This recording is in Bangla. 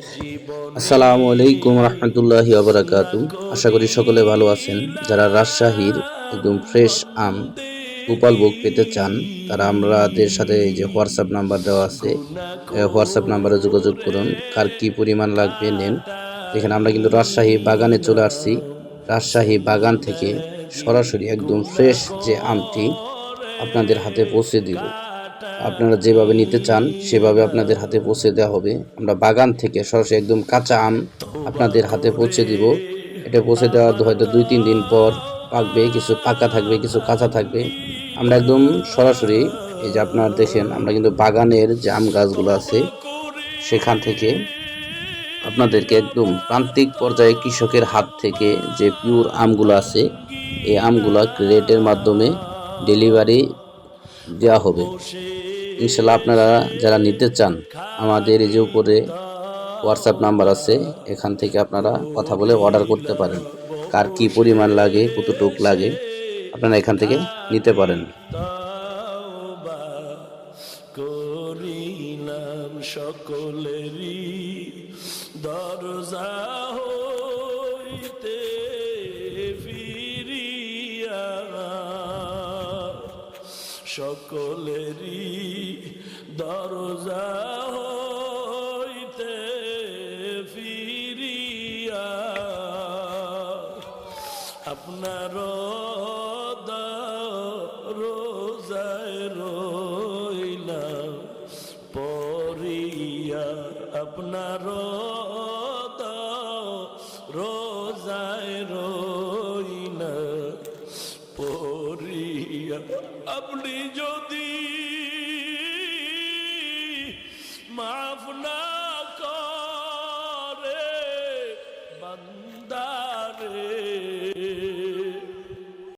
আসসালামু আলাইকুম রহমতুল্লাহি আবরাকাতু আশা করি সকলে ভালো আছেন। যারা রাজশাহীর একদম ফ্রেশ আম, গোপাল ভোগ পেতে চান, তারা আমাদের সাথে এই যে হোয়াটসঅ্যাপ নাম্বার দেওয়া আছে হোয়াটসঅ্যাপ নাম্বারে যোগাযোগ করুন। কার কি পরিমাণ লাগবে নেন। এখানে আমরা কিন্তু রাজশাহী বাগানে চলে আসছি। রাজশাহী বাগান থেকে সরাসরি একদম ফ্রেশ যে আমটি আপনাদের হাতে পৌঁছে দিব। আপনারা যেভাবে নিতে চান, সেভাবে আপনাদের হাতে পৌঁছে দেওয়া হবে। আমরা বাগান থেকে সরাসরি একদম কাঁচা আম আপনাদের হাতে পৌঁছে দিব। এটা পৌঁছে দেওয়ার হয়তো দুই, তিন দিন পর পাকবে, কিছু পাকা থাকবে, কিছু কাঁচা থাকবে। আমরা একদম সরাসরি এই যে আপনারা দেখেন, আমরা কিন্তু বাগানের যে আম গাছগুলো আছে, সেখান থেকে আপনাদেরকে একদম প্রান্তিক পর্যায়ে কৃষকের হাত থেকে যে পিওর আমগুলো আছে, এই আমগুলো ক্রেটের মাধ্যমে ডেলিভারি দেওয়া হবে। ইনশাল্লাহ আপনারা যারা নিতে চান, আমাদের এই যে উপরে হোয়াটসঅ্যাপ নাম্বার আছে, এখান থেকে আপনারা কথা বলে অর্ডার করতে পারেন। কার কি পরিমাণ লাগে, কতটুক লাগে, আপনারা এখান থেকে নিতে পারেন। সকলেরই দরজা। সকলেরই দরজা হইতে ফিরিয়া আপনার রোজায় রইলাম পরিয়া আপনার আপনি যদি মাফ না করে বন্দারে